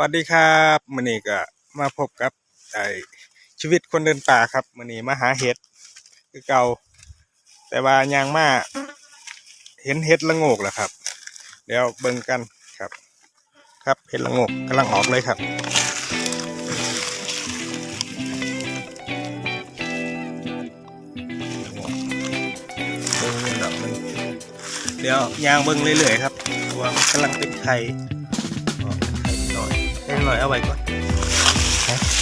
วัสดีครับมื้อนี้ก็มาพบกับไอชีวิตคนเดินป่าครับมื้อนี้มาหาเห็ดคือเก่า แต่ว่ายังมาเห็นเห็ดละโงกแล้วครับ เดี๋ยวเบิ่งกันครับ ครับเห็ดละโงกกำลังออกเลยครับเดี๋ยวยางเบิ่งเรื่อยๆครับว่ามันกำลังเป็นไข่ ห้หน่อยเอาไว้ก่อนนะมัน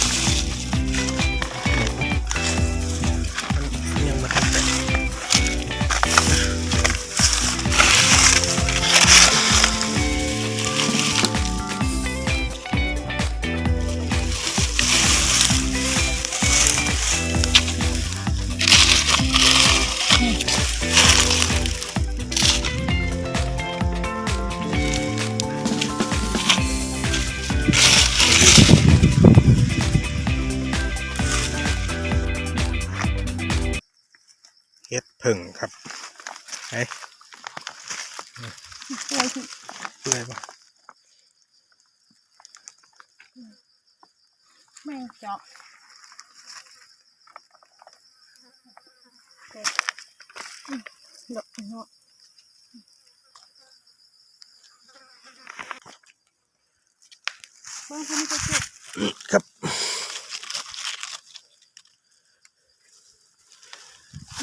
ช่วยที่เพื่อยปะแม่เจาะเด็ดอืมดอกเนาะเบิ่งเขาไม่ได้เก็บครับ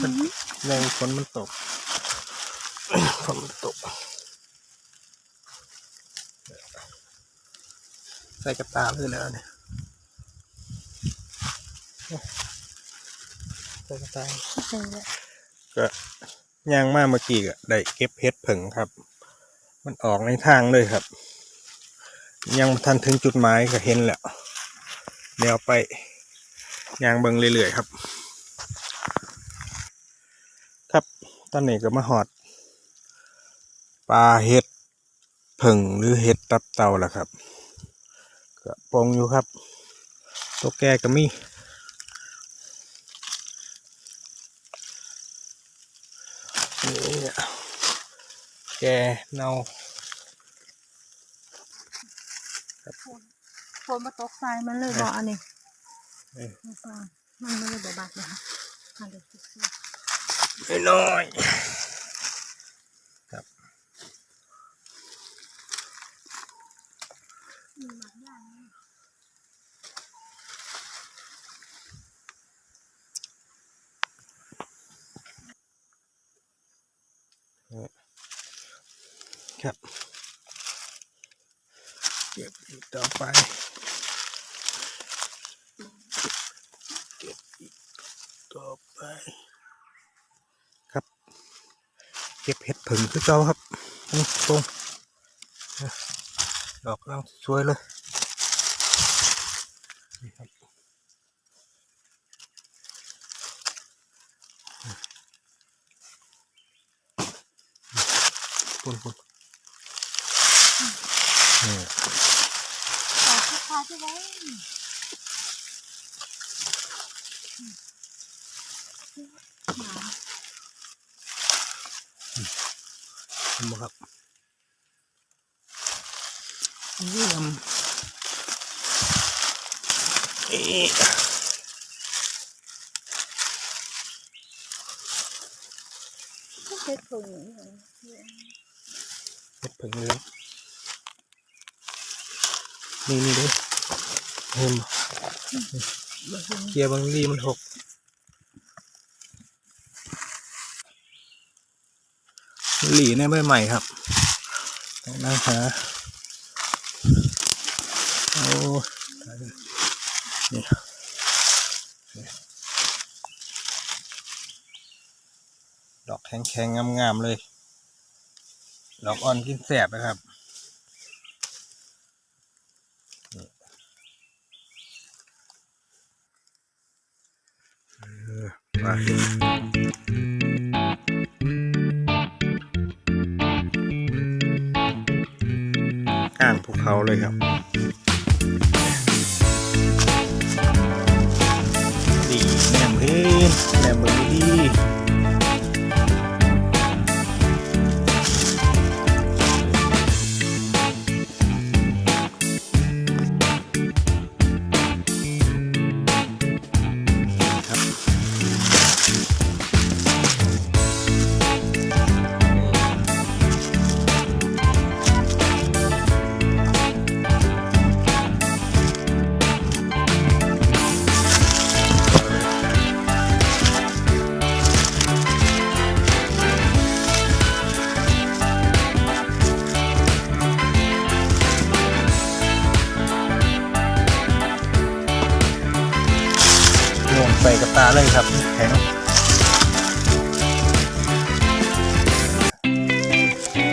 มันแรงฝนมันตกฝนมันตก ใส่กระตาเลยแล้วเนี่ยใส่กระตาเจอแล้วก็ย่างมาเมื่อกี้ก็ได้เก็บเห็ดผึ่งครับ มันออกในทางเลยครับ ยังทันถึงจุดหมายก็เห็นแล้วเดี๋ยวไปย่างเบิงเรื่อยๆครับ ครับตอนนี้ก็มาหอดปลาเห็ดผึ่งหรือเห็ดตับเต่าแล้วครับ ก็ปองอยู่ครับตัวแก่ก็มีนี่แกเนาฝนมาตกทรายมันเลยบอกอันนี้เออไม่ฟังมันไม่เลยบอกบาดเลยค่ะอันเดียวสิสิน้อยครับ อืมบาดยากนะ ครับเก็บอีกต่อไป เก็บอีกต่อไป ครับ เก็บเห็ดผึ่งคือเก่าครับตรงดอกกำลังสวยเลยนี่ครับปุ่นปุ่น ต่อที่คาที่ไว้หนาเห็นไหมครับเยี่ยมเอ๊ะเฮ็ดผงเห็ดผึ่งเหลือง นี่นี่เลยเห็นไหมเกียร์บางรีมันหกหลีในใบใหม่ครับต้องนั่งหาโอ้ตายแล้วนี่ดอกแข็งๆงามๆเลย ดอกอ่อนกินแสบนะครับนี่เออ มาก้างภูเขาเลยครับดีแหนมพื้นแหนมเบอร์ดี กับตาเลยครับแข็ง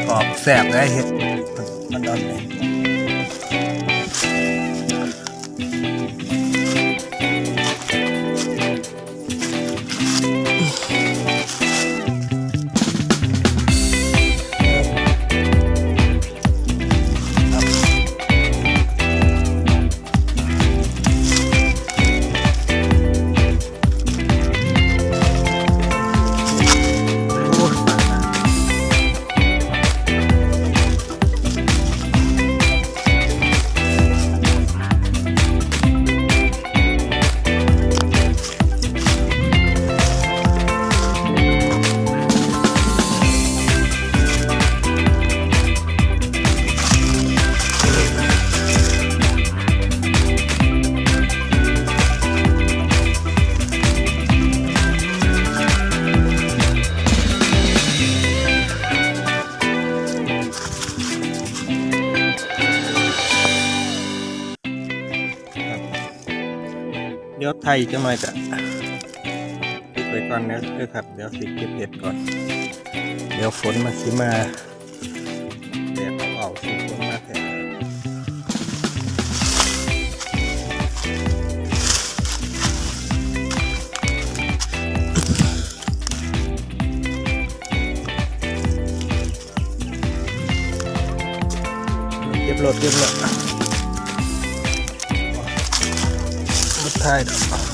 กรอบแสบได้เห็ดมันดอนเลย ดี๋ยวไทยจะมาจะปิดไว้ก่อนนะเด้อครับ เดี๋ยวสิเก็บเห็ดก่อน เดี๋ยวฝนมาสิมาแดดออาสิฝนมาแทนเก็บรถเก็บรถ รถ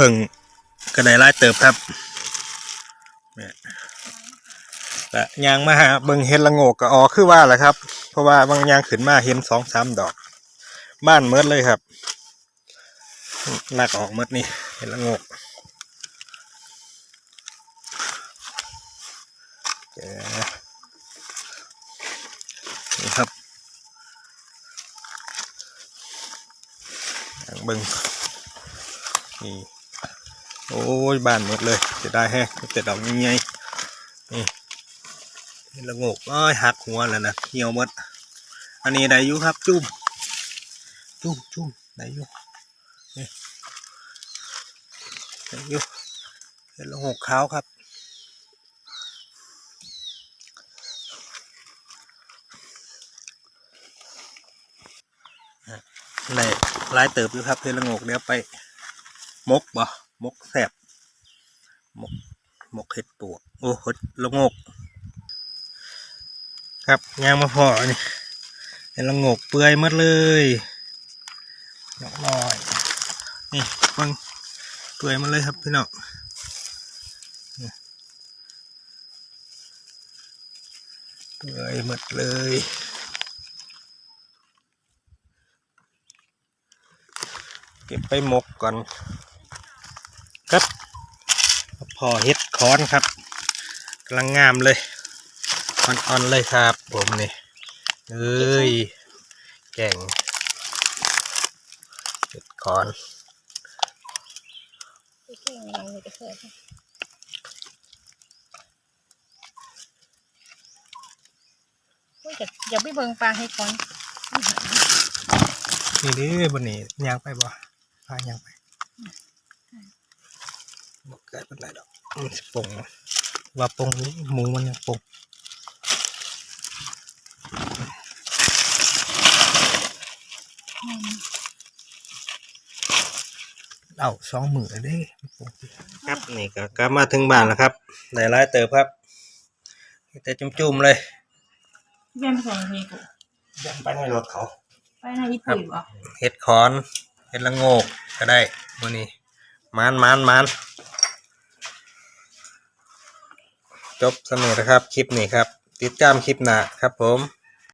เพิ่งกระไดไล่เติบครับยและยางมาหาเบิงเห็ดละโงกก็ออคือว่าแหละครับ เพราะว่าบางยางขึ้นมาเห็นสองสามดอก บ้านเมิดเลยครับลากออกเมิดนี่เห็ดละโงกนี่ครับเบิงนี่ โอ้ยบานหมดเลยจะได้แฮะแต่ดอกใหญ่นี่เห็ดละงกเอ้ยหักหัวแล้วนะเหี่ยวหมด อันนี้ได้อยู่ครับ จุ่มจุ่มจุ่มได้อยู่นี่ได้อยู่เห็ดละงกขาวครับในหลายเติบอยู่ครับเห็ดละงกเดี๋ยวไปมกบ่ มกแสบมกมกเห็ดปวกโอ้เห็ดละโงก ครับยางมาพอนี่เห็ดละโงกเปื่อยหมดเลยดอกน้อยนี่เฟังเปื่อยหมาเลยครับพี่น้องเปื่อยหมดเลยเก็บไปหมกก่อน พอเฮ็ดคอนครับกำลังงามเลยอ่อนๆเลยครับ ผมนี่เอ้ยแก่งเฮ็ดคอนไปเก่งยังเลยก็เคยโอ้ยอย่าอย่าไปเบิ่งปลาให้ก่อนนี่เด้อบนนี้ยางไปบ่พายางไป บอกเกิดเป็นไรดอกมันสิปงว่าปงนี้หมูมันยังปงเอาสองมือเด้ปงครับนี่ก็กลับมาถึงบ้านแล้วครับได้หลายเติบครับแต่จุ่มๆเลยเรียนภาษาอังกฤษกูยันไปในรถเขาไปในญี่ปุ่นบ่เห็ดคอนเห็ดละโงกก็ได้มื่อนี้มานมานมาน จบสนุกนะครับ คลิปนี้ครับ ติดตามคลิปหน้าครับผม